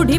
गुढी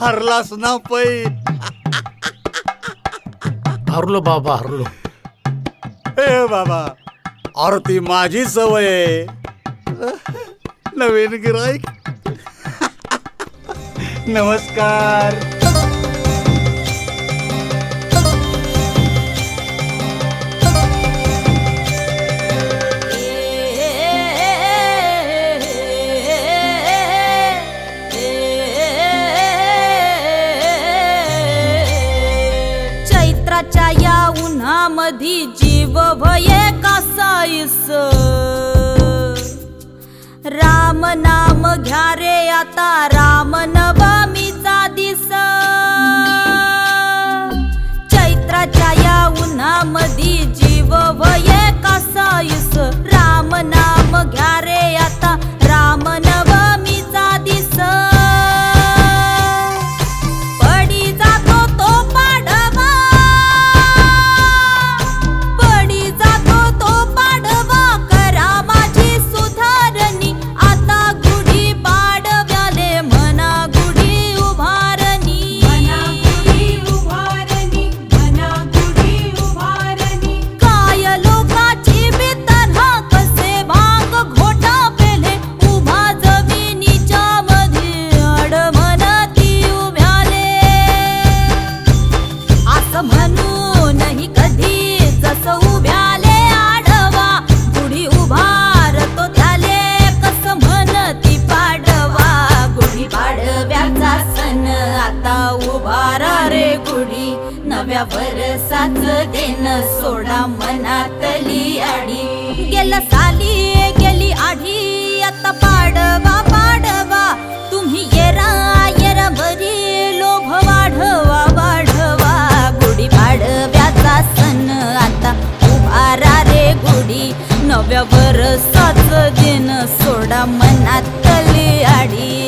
हरलास ना पै. हरलो बाबा हरलो. ए बाबा अरे ती माझी सवय आहे. नवीन गिराईक. नमस्कार. चैत्राच्या या उन्हामधी जीव भये कासाईस राम नाम घ्या रे आता राम नव या वरसाच देन सोडा मनातली आडी. गेला साली गेली आढी आता पाडवा पाडवा. तुम्ही येरा येरा बरी लोभ वाढवा वाढवा. गुढी पाडव्याचा सण आता उभारा रे गुढी. नव्या वरसाच दिन सोडा मनातली आडी.